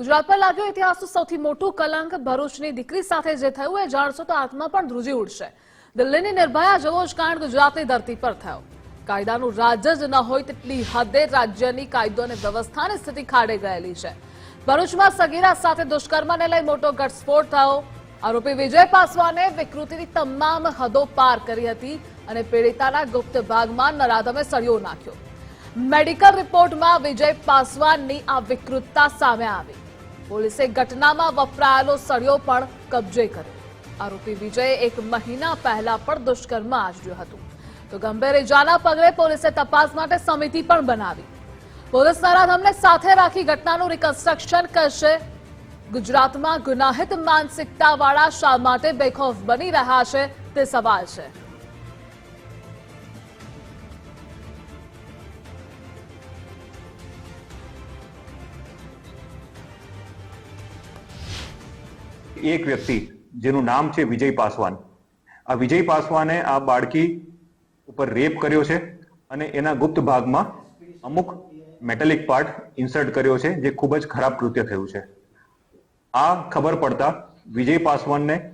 ગુજરાત પર લાગ્યો ઇતિહાસનું સૌથી મોટું કલંક ભરૂચની દીકરી સાથે જે થયું એ જાણશો તો આત્મા પણ ધ્રુજી ઉઠશે દિલ્હીની નિર્ભયા જેવો જ કાંડ ગુજરાતની ધરતી પર થયો. કાયદાનું રાજ જ ન હોય તેટલી હદે રાજ્યની કાયદો અને વ્યવસ્થાની સ્થિતિ ખાડે ગયેલી છે. ભરૂચમાં સગીરા સાથે દુષ્કર્મને લઈ મોટો ઘટસ્ફોટ થયો. આરોપી વિજય પાસવાને વિકૃતિની તમામ હદો પાર કરી હતી અને પીડિતાના ગુપ્ત ભાગમાં નરાધમે સળિયો નાખ્યો. મેડિકલ રિપોર્ટમાં વિજય પાસવાનની આ વિકૃતતા સામે આવી. પોલીસે ઘટનામાં વપરાયેલો સળિયો પણ કબજે કર્યો. આરોપી વિજયે એક મહિના પહેલા પણ દુષ્કર્મ આચર્યું હતું. તો ગંભીર ઇજાના પગલે પોલીસે તપાસ માટે સમિતિ પણ બનાવી. પોલીસ નરાધમને સાથે રાખી ઘટનાનું રિકન્સ્ટ્રક્શન કરશે. ગુજરાતમાં ગુનાહિત માનસિકતાવાળા શા માટે બેખોફ બની રહ્યા છે તે સવાલ છે. એક વ્યક્તિ જેનું નામ છે વિજય પાસવાન. આ વિજય પાસવાને આ બાળકી ઉપર રેપ કર્યો છે અને એના ગુપ્ત ભાગમાં અમુક મેટેલિક પાર્ટ ઇન્સર્ટ કર્યો છે જે ખૂબ જ ખરાબ કૃત્ય થયું છે. આ ખબર પડતા વિજય પાસવાનને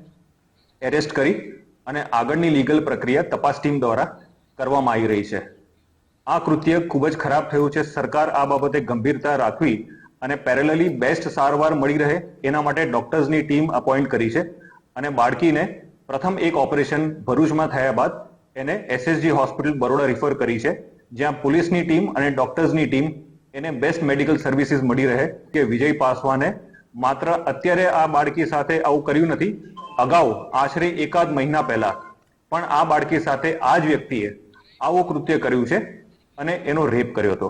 એરેસ્ટ કરી અને આગળની લીગલ પ્રક્રિયા તપાસ ટીમ દ્વારા કરવામાં આવી રહી છે. આ કૃત્ય ખૂબ જ ખરાબ થયું છે. સરકાર આ બાબતે ગંભીરતા રાખવી અને પેરેલલી બેસ્ટ સારવાર મળી રહે એના માટે ડોક્ટર્સની ટીમ અપોઇન્ટ કરી છે. અને બાળકીને પ્રથમ એક ઓપરેશન ભરૂચમાં થયા બાદ એને એસએસજી હોસ્પિટલ બરોડા રિફર કરી છે, જ્યાં પોલીસની ટીમ અને ડોક્ટર્સની ટીમ એને બેસ્ટ મેડિકલ સર્વિસીસ મળી રહે કે વિજય પાસવાને માત્ર અત્યારે આ બાળકી સાથે આવું કર્યું નથી, અગાઉ આશરે એકાદ મહિના પહેલા પણ આ બાળકી સાથે આ જ વ્યક્તિએ આવું કૃત્ય કર્યું છે અને એનો રેપ કર્યો હતો.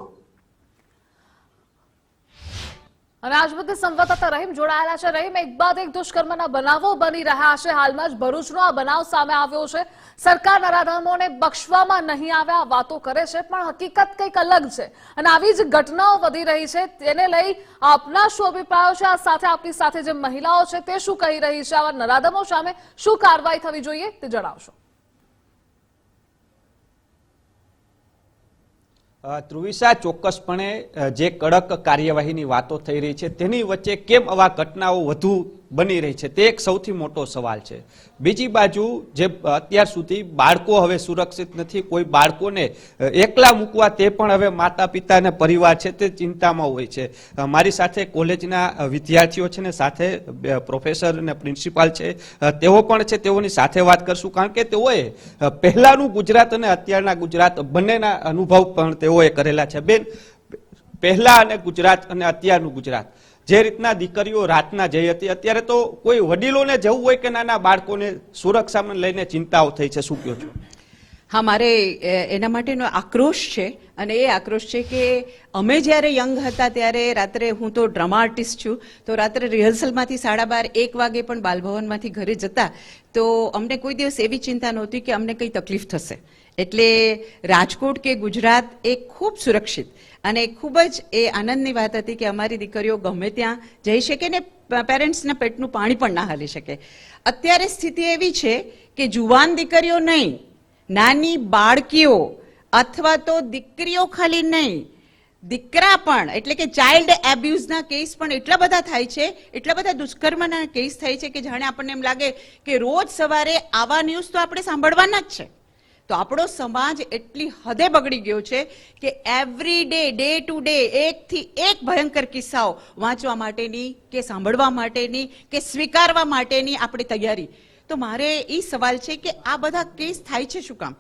અને આજ મુદ્દે સંવાદદાતા રહીમ જોડાયેલા છે. રહીમ, એક બાદ એક દુષ્કર્મના બનાવો બની રહ્યા છે. હાલમાં જ ભરૂચનો આ બનાવ સામે આવ્યો છે. સરકાર નરાધમોને બક્ષવામાં નહીં આવ્યા વાતો કરે છે, પણ હકીકત કંઈક અલગ છે. અને આવી જ ઘટનાઓ વધી રહી છે. તેને લઈ આપના શું અભિપ્રાયો છે? આ સાથે આપની સાથે જે મહિલાઓ છે, તે શું કહી રહી છે? આવા નરાધમો સામે શું કાર્યવાહી થવી જોઈએ તે જણાવશો. ધ્રુવિસા ચોક્કસપણે જે કડક કાર્યવાહીની વાતો થઈ રહી છે, તેની વચ્ચે કેમ આવા ઘટનાઓ વધુ બની રહી છે. તે એક સૌથી મોટો સવાલ છે. બીજી બાજુ જે અત્યાર સુધી બાળકો હવે સુરક્ષિત નથી, કોઈ બાળકોને એકલા મૂકવા તે પણ હવે માતા પિતા અને પરિવાર છે તે ચિંતામાં હોય છે. મારી સાથે કોલેજના વિદ્યાર્થીઓ છે ને સાથે પ્રોફેસર અને પ્રિન્સિપાલ છે. તેઓ પણ છે, તેઓની સાથે વાત કરશું કારણ કે તેઓએ પહેલાંનું ગુજરાત અને અત્યારના ગુજરાત બંનેના અનુભવ પણ તેઓએ કરેલા છે. બેન, પહેલા અને ગુજરાત અને અત્યારનું ગુજરાત. જે રીતના દીકરીઓ રાતના જઈ હતી, અત્યારે તો કોઈ વડીલોને જવું હોય કે નાના બાળકોને સુરક્ષામાં લઈને ચિંતાઓ થઈ છે? શું કહો છો? હા, મારે એના માટેનો આક્રોશ છે અને એ આક્રોશ છે કે અમે જ્યારે યંગ હતા ત્યારે રાત્રે હું તો ડ્રામા આર્ટિસ્ટ છું, તો રાત્રે રિહર્સલમાંથી સાડા બાર, એક વાગે પણ બાલભવનમાંથી ઘરે જતા, તો અમને કોઈ દિવસ એવી ચિંતા નહોતી કે અમને કંઈ તકલીફ થશે. એટલે રાજકોટ કે ગુજરાત એ ખૂબ સુરક્ષિત. અને ખૂબ જ એ આનંદની વાત હતી કે અમારી દીકરીઓ ગમે ત્યાં જઈ શકે ને પેરેન્ટ્સના પેટનું પાણી પણ ના હાલી શકે. અત્યારે સ્થિતિ એવી છે કે જુવાન દીકરીઓ નહીં, નાની બાળકીઓ અથવા તો દીકરીઓ ખાલી નહીં, દીકરા પણ, એટલે કે ચાઇલ્ડ એબ્યુઝના કેસ પણ એટલા બધા થાય છે, એટલા બધા દુષ્કર્મના કેસ થાય છે કે જાણે આપણને એમ લાગે કે રોજ સવારે આવા ન્યૂઝ તો આપણે સાંભળવાના જ છે. તો આપણો સમાજ એટલી હદે બગડી ગયો છે કે every day day to day એકથી એક ભયંકર કિસ્સાઓ વાંચવા માટેની, કે સાંભળવા માટેની, કે સ્વીકારવા માટેની આપણી તૈયારી. તો મારે એ સવાલ છે કે આ બધા કેસ થાય છે શું કામ?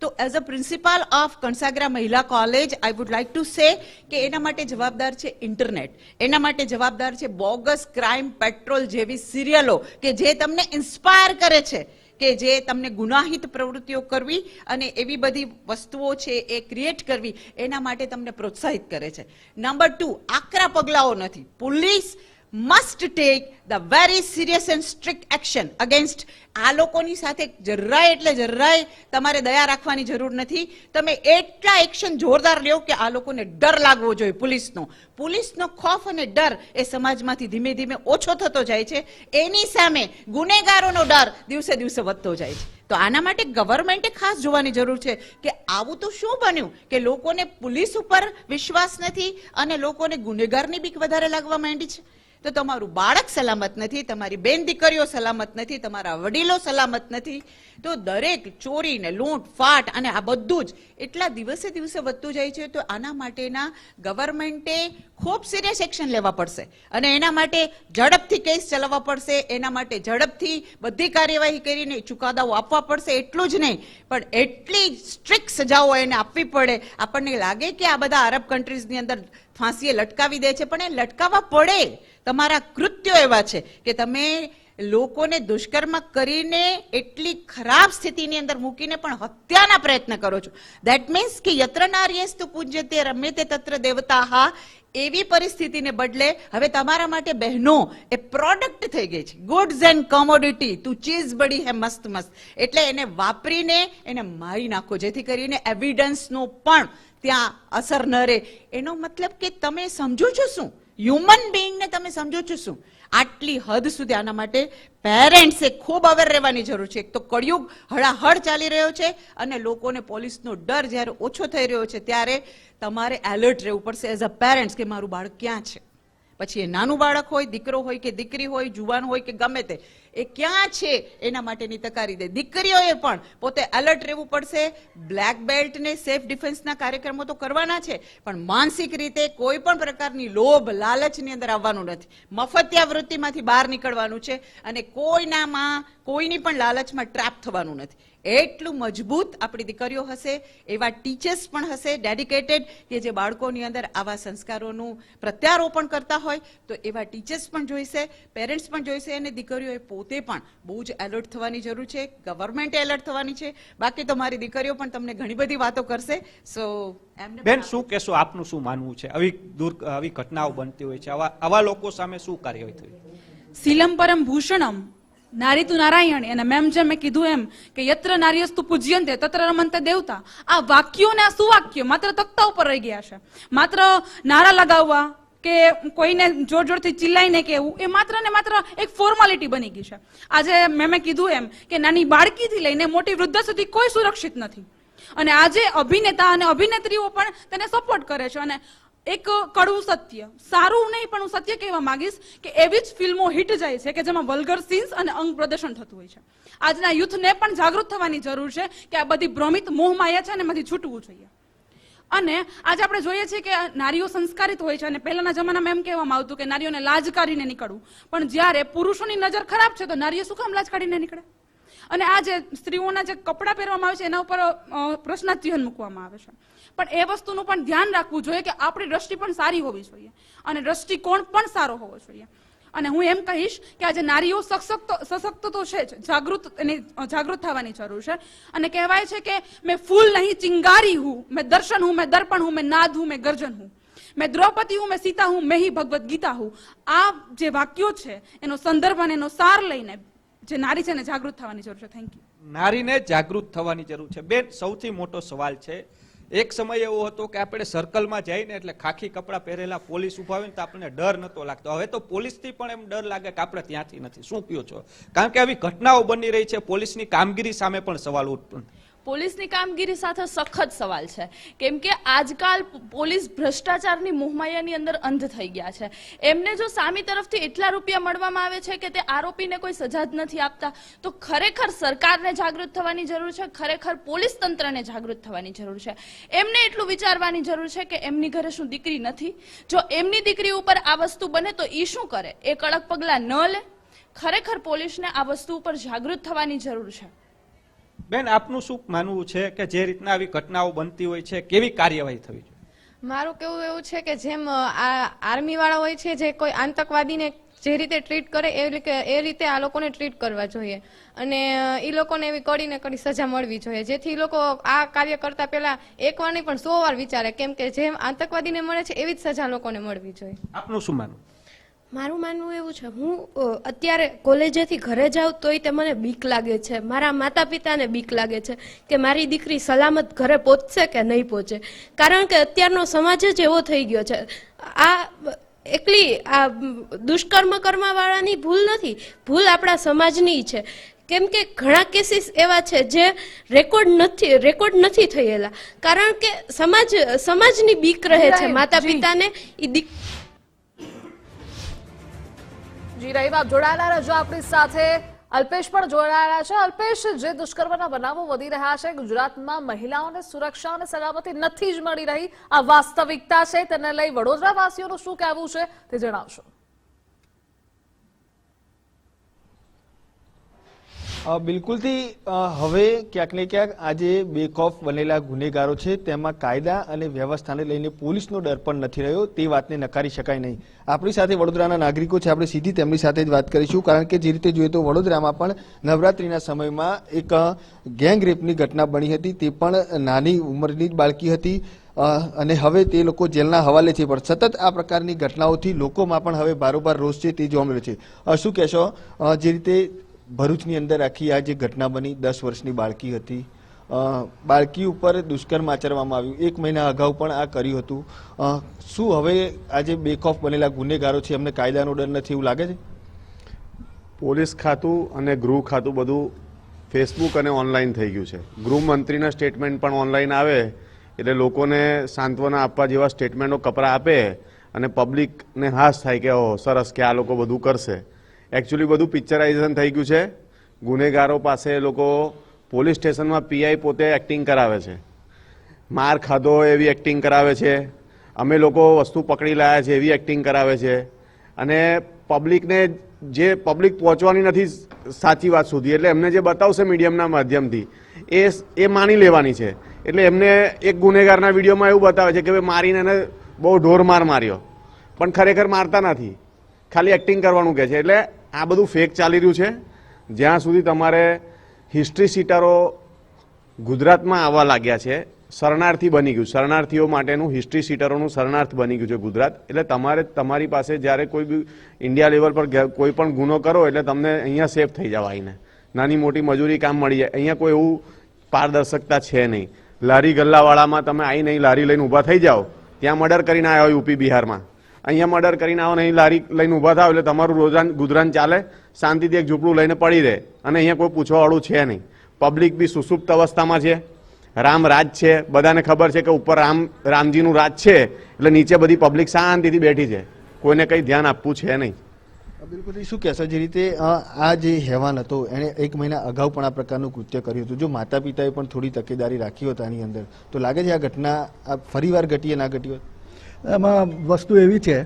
તો as a principal of Kansagara Mahila college I would like to say કે એના માટે જવાબદાર છે ઇન્ટરનેટ એના માટે જવાબદાર છે બોગસ ક્રાઇમ પેટ્રોલ જેવી સિરિયલો કે જે તમને ઇન્સ્પાયર કરે છે. કે જે તમને ગુનાહિત પ્રવૃત્તિઓ કરવી અને એવી બધી વસ્તુઓ છે એ ક્રિએટ કરવી, એના માટે તમને પ્રોત્સાહિત કરે છે. નંબર ટુ આકરા પગલાઓ નથી. Police must take the very serious and strict action against આ લોકોની સાથે જરાય એટલે જરાય તમારે દયા રાખવાની જરૂર નથી. તમે એટલા એક્શન જોરદાર લ્યો કે આ લોકોને ડર લાગવો જોઈએ પોલીસનો. પોલીસનો ખોફ અને ડર એ સમાજમાંથી ધીમે ધીમે ઓછો થતો જાય છે. એની સામે ગુનેગારોનો ડર દિવસે દિવસે વધતો જાય છે. તો આના માટે ગવર્મેન્ટે ખાસ જોવાની જરૂર છે કે આવું તો શું બન્યું કે લોકોને પોલીસ ઉપર વિશ્વાસ નથી અને લોકોને ગુનેગારની બીક વધારે લાગવા માંડી છે? તો તમારું બાળક સલામત નથી, તમારી બેન દીકરીઓ સલામત નથી, તમારા વડીલો સલામત નથી. તો દરેક ચોરી ને લૂંટ, ફાટ અને આ બધું જ એટલા દિવસે દિવસે વધતું જાય છે, તો આના માટેના ગવર્મેન્ટે ખૂબ સિરિયસ એક્શન લેવા પડશે. અને એના માટે ઝડપથી કેસ ચલાવવા પડશે, એના માટે ઝડપથી બધી કાર્યવાહી કરીને ચુકાદાઓ આપવા પડશે, એટલું જ નહીં. પણ એટલી સ્ટ્રિક્ટ સજાઓ એને આપવી પડે. આપણને લાગે કે આ બધા અરબ કન્ટ્રીઝની અંદર ફાંસીએ લટકાવી દે છે. પણ એ લટકાવવા પડે. તમારા કૃત્યો એવા છે કે તમે લોકોને દુષ્કર્મ કરીને એટલી ખરાબ સ્થિતિની અંદર મૂકીને પણ હત્યાના પ્રયત્ન કરો છો. દેટ મીન્સ કે યત્ર નાર્યેસ્તુ પૂજ્યતે તે તત્ર દેવતાહા એવી પરિસ્થિતિને બદલે હવે તમારા માટે બહેનો એ પ્રોડક્ટ થઈ ગઈ છે. ગુડ્સ એન્ડ કોમોડિટી તું ચીઝ બડી હે, મસ્ત મસ્ત. એટલે એને વાપરીને એને મારી નાખો. જેથી કરીને એવિડન્સનો પણ ત્યાં અસર ન રહે. એનો મતલબ કે તમે સમજો છો શું? હ્યુમન બિંગને તમે સમજો છો શું? આટલી હદ સુધી આના માટે પેરેન્ટ્સે ખૂબ અવેર રહેવાની જરૂર છે. એક તો કળિયુગ હળાહળ ચાલી રહ્યો છે અને લોકોને પોલીસનો ડર જ્યારે ઓછો થઈ રહ્યો છે ત્યારે તમારે એલર્ટ રહેવું પડશે એઝ અ પેરેન્ટ્સ કે મારું બાળક ક્યાં છે? પછી એ નાનું બાળક હોય, દીકરો હોય કે દીકરી હોય, જુવાન હોય કે ગમે તે. એ ક્યાં છે? એના માટેની તકારી દે. દીકરીઓએ પણ પોતે એલર્ટ રહેવું પડશે. બ્લેક બેલ્ટને સેફ ડિફેન્સના કાર્યક્રમો તો કરવાના છે, પણ માનસિક રીતે કોઈ પણ પ્રકારની લોભ, લાલચની અંદર આવવાનું નથી. મફતિયા વૃત્તિમાંથી બહાર નીકળવાનું છે અને કોઈનામાં, કોઈની પણ લાલચમાં ટ્રેપ થવાનું નથી. એટલું મજબૂત આપણી દીકરીઓ હશે, એવા ટીચર્સ પણ હશે ડેડિકેટેડ કે જે બાળકોની અંદર આવા સંસ્કારોનું પ્રત્યારોપણ કરતા હોય, તો એવા ટીચર્સ પણ જોઈશે પેરેન્ટ્સ પણ જોઈશે અને દીકરીઓએ પોતે પણ બહુ જ એલર્ટ થવાની જરૂર છે ગવર્મેન્ટે એલર્ટ થવાની છે. બાકી તો મારી દીકરીઓ પણ તમને ઘણી બધી વાતો કરશે. સો એમને બેન શું કહેશો? આપનું શું માનવું છે? આવી દૂર આવી ઘટનાઓ બનતી હોય છે. આવા આવા લોકો સામે શું કાર્યવાહી થવી શીલમ પરમ ભૂષણમ નારી તું નારાયણ અને મેમ જેમ મેં કીધું એમ કે યત્ર નાર્યસ્તુ પૂજ્યંતે તત્ર રમંતે દેવતા. આ વાક્યો ને આ સુવાક્યો માત્ર તક્તા ઉપર રહી ગયા છે. માત્ર નારા લગાવવા કે કોઈને જોર જોરથી ચિલ્લાઈને કહેવું એ માત્ર ને માત્ર એક ફોર્માલિટી બની ગઈ છે. આજે મેં કીધું એમ કે નાની બાળકીથી લઈને મોટી વૃદ્ધ સુધી કોઈ સુરક્ષિત નથી. અને આજે અભિનેતા અને અભિનેત્રીઓ પણ તેને સપોર્ટ કરે છે. અને એક કડવું સત્ય, સારું નહીં પણ હું સત્ય કહેવા માંગીશ કે એવી જ ફિલ્મો હિટ જાય છે કે જેમાં વલ્ગર સીન્સ અને અંગ પ્રદર્શન થતું હોય છે. આજના યુથને પણ જાગૃત થવાની જરૂર છે કે આ બધી ભ્રમિત મોહમાયા છે અને એમાંથી છૂટવું જોઈએ. અને આજે આપણે જોઈએ છીએ કે નારીઓ સંસ્કારિત હોય છે અને પહેલાના જમાનામાં એમ કહેવામાં આવતું કે નારીઓને લાજ કાઢીને નીકળવું. પણ જ્યારે પુરુષોની નજર ખરાબ છે તો નારીઓ શું કામ લાજ કાઢીને નીકળે? અને આ જે સ્ત્રીઓના જે કપડાં પહેરવામાં આવે છે એના ઉપર અ, પ્રશ્નાર્થ મૂકવામાં આવે છે. પણ એ વસ્તુનું પણ ધ્યાન રાખવું જોઈએ કે આપણી દ્રષ્ટિ પણ સારી હોવી જોઈએ. અને દ્રષ્ટિકોણ પણ સારો હોવો જોઈએ. અને હું એમ કહીશ કે આજે નારીઓ સશક્ત સશક્ત તો છે જ. જાગૃત એની જાગૃત થવાની જરૂર છે. અને કહેવાય છે કે મેં ફૂલ નહીં, ચિંગારી હું. મેં દર્શન હું, મેં દર્પણ હું, મેં નાદ હું, મેં ગર્જન હું. મેં દ્રૌપદી હું, મેં સીતા હું, મેં ભગવદ્ ગીતા હું. આ જે વાક્યો છે, એનો સંદર્ભ અને એનો સાર લઈને જે નારી છે એને જાગૃત થવાની જરૂર છે. થેન્ક યુ નારીને જાગૃત થવાની જરૂર છે. બેન, સૌથી મોટો સવાલ છે એક સમય એવો હતો કે આપણે સર્કલમાં જઈને એટલે ખાખી કપડાં પહેરેલા પોલીસ ઊભા તો આપણને ડર નતો લાગતો. હવે તો પોલીસથી પણ એમ ડર લાગે કે આપણે ત્યાંથી નથી. શું કયો છો? કારણ કે આવી ઘટનાઓ બની રહી છે, પોલીસની કામગીરી સામે પણ સવાલ ઉત્પન્ન પોલીસની કામગીરી સાથે સખત સવાલ છે. કેમ કે આજકાલ પોલીસ ભ્રષ્ટાચારની મોહમાયાની અંદર અંધ થઈ ગયા છે. એમને જો સામી તરફથી એટલા રૂપિયા મળવામાં આવે છે કે તે આરોપીને કોઈ સજા જ નથી આપતા, તો ખરેખર સરકારને જાગૃત થવાની જરૂર છે, ખરેખર પોલીસ તંત્રને જાગૃત થવાની જરૂર છે. એમને એટલું વિચારવાની જરૂર છે કે એમની ઘરે શું દીકરી નથી? જો એમની દીકરી ઉપર આ વસ્તુ બને તો એ શું કરે? એ કડક પગલાં ન લે? ખરેખર પોલીસને આ વસ્તુ ઉપર જાગૃત થવાની જરૂર છે. બેન આપનું શું માનવું છે કે જે રીતના આવી ઘટનાઓ બનતી હોય છે કેવી કાર્યવાહી થવી જોઈએ? મારું કેવું એવું છે કે જેમ આર્મી વાળા હોય છે જે કોઈ આતંકવાદીને જે રીતે ટ્રીટ કરે એ રીતે એ રીતે આ લોકોને ટ્રીટ કરવા જોઈએ. અને એ લોકોને એવી કડીને કડી સજા મળવી જોઈએ. જેથી લોકો આ કાર્ય કરતા પહેલા એક વાર નહીં પણ સો વાર વિચારે કેમ કે જેમ આતંકવાદીને મળે છે એવી જ સજા લોકોને મળવી જોઈએ. આપનું શું માનવું? મારું માનવું એવું છે હું અત્યારે કોલેજેથી ઘરે જાઉં તોય તે મને બીક લાગે છે. મારા માતા પિતાને બીક લાગે છે કે મારી દીકરી સલામત ઘરે પહોંચશે કે નહીં પહોંચે. કારણ કે અત્યારનો સમાજ જ એવો થઈ ગયો છે. આ એકલી આ દુષ્કર્મ કરવાવાળાની ભૂલ નથી ભૂલ આપણા સમાજની છે. કેમ કે ઘણા કેસીસ એવા છે જે રેકોર્ડ નથી રેકોર્ડ નથી થયેલા. કારણ કે સમાજ સમાજની બીક રહે છે માતા પિતાને એ દીક જી રહીમ આપ જોડાયેલા રહેજો આપણી સાથે. અલ્પેશ પણ જોડાયેલા છે. અલ્પેશ, જે દુષ્કર્મના બનાવો વધી રહ્યા છે, ગુજરાતમાં મહિલાઓને સુરક્ષા અને સલામતી નથી જ મળી રહી. આ વાસ્તવિકતા છે. તેને લઈ વડોદરાવાસીઓનું શું કહેવું છે તે જણાવશો. બિલકુલથી હવે ક્યાંક ને ક્યાંક આજે બેખોફ બનેલા ગુનેગારો છે, તેમાં કાયદા અને વ્યવસ્થાને લઈને પોલીસનો ડર પણ નથી રહ્યો, તે વાતને નકારી શકાય નહીં. આપણી સાથે વડોદરાના નાગરિકો છે, આપણે સીધી તેમની સાથે જ વાત કરીશું, કારણ કે જે રીતે જોઈએ તો વડોદરામાં પણ નવરાત્રિના સમયમાં એક ગેંગ રેપની ઘટના બની હતી, તે પણ નાની ઉંમરની જ બાળકી હતી અને હવે તે લોકો જેલના હવાલે છે, પણ સતત આ પ્રકારની ઘટનાઓથી લોકોમાં પણ હવે બારોબાર રોષ છે, તે જોવા મળ્યો છે. શું કહેશો? જે રીતે ભરૂચની અંદર આખી આ જે ઘટના બની, દસ વર્ષની બાળકી હતી. બાળકી ઉપર દુષ્કર્મ આચરવામાં આવ્યું. એક મહિના અગાઉ પણ આ કર્યું હતું. શું હવે આ જે બેખોફ બનેલા ગુનેગારો છે, એમને કાયદાનો ડર નથી એવું લાગે છે? પોલીસ ખાતું અને ગૃહ ખાતું બધું ફેસબુક અને ઓનલાઈન થઈ ગયું છે. ગૃહમંત્રીના સ્ટેટમેન્ટ પણ ઓનલાઈન આવે, એટલે લોકોને સાંત્વના આપવા જેવા સ્ટેટમેન્ટો કપરા આપે અને પબ્લિકને હાશ થાય કે ઓ સરસ કે આ લોકો બધું કરશે. એકચ્યુઅલી બધું પિક્ચરાઇઝેશન થઈ ગયું છે. ગુનેગારો પાસે લોકો પોલીસ સ્ટેશનમાં પીઆઈ પોતે એક્ટિંગ કરાવે છે. માર ખાધો એવી એક્ટિંગ કરાવે છે. અમે લોકો વસ્તુ પકડી લાયા છે, એવી એક્ટિંગ કરાવે છે. અને પબ્લિકને જે પબ્લિક પહોંચવાની નથી સાચી વાત સુધી, એટલે એમને જે બતાવશે મીડિયમના માધ્યમથી, એ એ માની લેવાની છે. એટલે એમને એક ગુનેગારના વિડીયોમાં એવું બતાવે છે કે ભાઈ મારીને એને બહુ ઢોર માર માર્યો. પણ ખરેખર મારતા નથી. ખાલી એક્ટિંગ કરવાનું કહે છે. એટલે આ બધું ફેક ચાલી રહ્યું છે. જ્યાં સુધી તમારે હિસ્ટ્રી સીટરો ગુજરાતમાં આવવા લાગ્યા છે, શરણાર્થી બની ગયું. શરણાર્થીઓ માટેનું હિસ્ટ્રી સીટરોનું શરણાર્થ બની ગયું છે ગુજરાત. એટલે તમારે તમારી પાસે જ્યારે કોઈ બી ઇન્ડિયા લેવલ પર કોઈ પણ ગુનો કરો એટલે તમને અહીંયા સેફ થઈ જાવ આવીને. નાની મોટી મજૂરી કામ મળી જાય અહીંયા કોઈ એવું પારદર્શકતા છે નહીં. લારી ગલ્લાવાળામાં તમે આવી નહીં, લારી લઈને ઊભા થઈ જાઓ. ત્યાં મર્ડર કરીને આવ્યા હોય યુપી, બિહારમાં. અહીંયા મર્ડર કરીને આવો અહીં લારી લઈને ઊભા થાવ એટલે તમારું રોજાન ગુજરાન ચાલે, શાંતિથી એક ઝૂંપડું લઈને પડી રહે. અને અહીંયા કોઈ પૂછવાવાળું છે નહીં. પબ્લિક બી સુસુપ્ત અવસ્થામાં છે. રામ રાજ છે. બધાને ખબર છે કે ઉપર રામ, રામજીનું રાજ છે. એટલે નીચે બધી પબ્લિક શાંતિથી બેઠી છે. કોઈને કંઈ ધ્યાન આપવું છે નહીં. બિલકુલ. શું કહેશો? જે રીતે આ જે હેવાન હતો, એણે એક મહિના અગાઉ પણ આ પ્રકારનું કૃત્ય કર્યું હતું. જો માતા પિતાએ પણ થોડી તકેદારી રાખી હોત આની અંદર, તો લાગે છે આ ઘટના, આ ફરીવાર ઘટીએ, ના ઘટી હોત? એમાં વસ્તુ એવી છે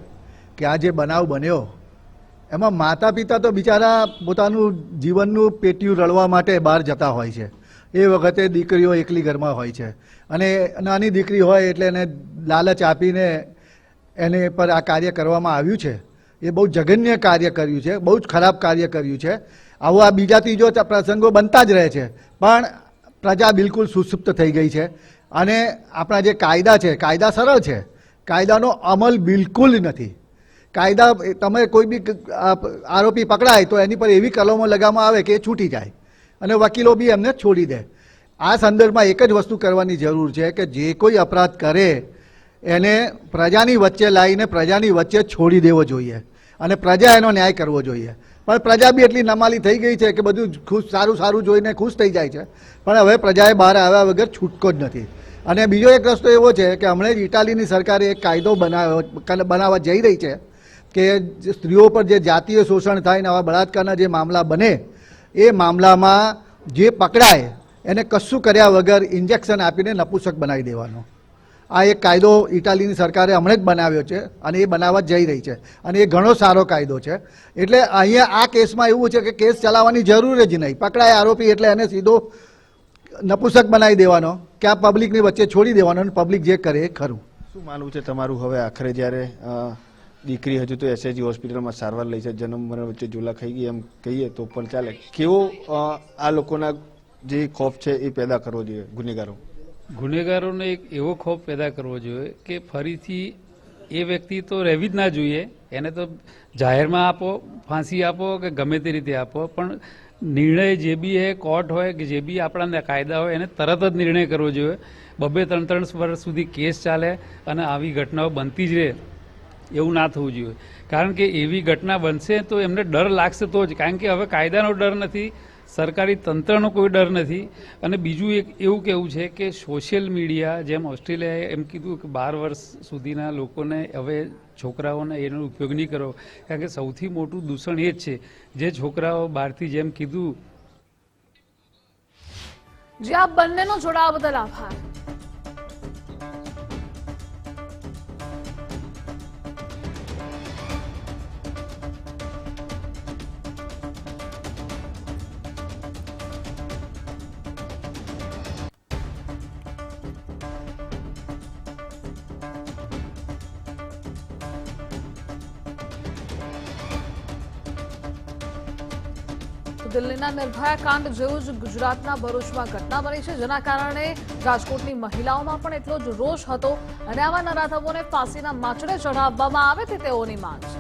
કે આ જે બનાવ બન્યો, એમાં માતા પિતા તો બિચારા પોતાનું જીવનનું પેટીયું રળવા માટે બહાર જતા હોય છે. એ વખતે દીકરીઓ એકલી ઘરમાં હોય છે. અને નાની દીકરી હોય એટલે એને લાલચ આપીને એને પર આ કાર્ય કરવામાં આવ્યું છે. એ બહુ જઘન્ય કાર્ય કર્યું છે, બહુ જ ખરાબ કાર્ય કર્યું છે. આવો આ બીજા ત્રીજો પ્રસંગો બનતા જ રહે છે. પણ પ્રજા બિલકુલ સુસુપ્ત થઈ ગઈ છે. અને આપણા જે કાયદા છે, કાયદા સરળ છે. કાયદાનો અમલ બિલકુલ નથી. કાયદા તમે કોઈ બી આરોપી પકડાય તો એની પર એવી કલમો લગાવવામાં આવે કે એ છૂટી જાય અને વકીલો બી એમને છોડી દે. આ સંદર્ભમાં એક જ વસ્તુ કરવાની જરૂર છે કે જે કોઈ અપરાધ કરે, એને પ્રજાની વચ્ચે લાવીને પ્રજાની વચ્ચે છોડી દેવો જોઈએ અને પ્રજા એનો ન્યાય કરવો જોઈએ. પણ પ્રજા બી એટલી નમાલી થઈ ગઈ છે કે બધું ખુશ, સારું સારું જોઈને ખુશ થઈ જાય છે. પણ હવે પ્રજાએ બહાર આવ્યા વગર છૂટકો જ નથી. અને બીજો એક રસ્તો એવો છે કે હમણાં જ ઇટાલીની સરકારે એક કાયદો બનાવ્યો બનાવવા જઈ રહી છે કે સ્ત્રીઓ પર જે જાતીય શોષણ થાય ને આવા બળાત્કારના જે મામલા બને, એ મામલામાં જે પકડાય, એને કશું કર્યા વગર ઇન્જેક્શન આપીને નપુસક બનાવી દેવાનો. આ એક કાયદો ઇટાલીની સરકારે હમણાં જ બનાવ્યો છે અને એ બનાવવા જઈ રહી છે. અને એ ઘણો સારો કાયદો છે. એટલે અહીંયા આ કેસમાં એવું છે કે કેસ ચલાવવાની જરૂર જ નહીં. પકડાય આરોપી એટલે એને સીધો નપુસક બનાવી દેવાનો કે આ પબ્લિકની વચ્ચે છોડી દેવાનો અને પબ્લિક જે કરે એ ખરું. શું માનવું છે તમારું હવે આખરે જ્યારે દીકરી હજુ તો એસએજી હોસ્પિટલમાં સારવાર લઈ છે જન્મ મરણ વચ્ચે ઝૂલા ખાઈ ગઈ એમ કહીએ તો પણ ચાલે. કેવો આ લોકોના જે ખોફ છે એ પેદા કરવો જોઈએ ગુનેગારો? ગુનેગારોને એક એવો ખોફ પેદા કરવો જોઈએ કે ફરીથી એ વ્યક્તિ તો રહેવી જ ના જોઈએ. એને તો જાહેરમાં આપો ફાંસી આપો કે ગમે તે રીતે આપો પણ નિર્ણય જે બી એ કોર્ટ હોય કે જે બી આપણા કાયદા હોય, એને તરત જ નિર્ણય કરવો જોઈએ. બબે ત્રણ ત્રણ વર્ષ સુધી કેસ ચાલે અને આવી ઘટનાઓ બનતી જ રહે, એવું ના થવું જોઈએ. કારણ કે એવી ઘટના બનશે તો એમને ડર લાગશે તો જ. કારણ કે હવે કાયદાનો ડર નથી, સરકારી તંત્રનો કોઈ ડર નથી. અને બીજું એક એવું કહેવું છે કે સોશિયલ મીડિયા જેમ ઓસ્ટ્રેલિયાએ એમ કીધું કે બાર વર્ષ સુધીના લોકોને હવે છોકરાઓને એનો ઉપયોગ નહીં કરો. કારણ કે સૌથી મોટું દૂષણ એ જ છે. જે છોકરાઓ બહારથી જેમ કીધું જે, આપ બંનેનો જોડાવા બદલ આભાર. દિલ્હીના નિર્ભયા કાંડ જેવું જ ગુજરાતના ભરૂચમાં ઘટના બની છે, જેના કારણે રાજકોટની મહિલાઓમાં પણ એટલો જ રોષ હતો અને આવા નરાધમોને ફાંસીના માછડે ચઢાવવામાં આવે તે તેઓની માંગ છે.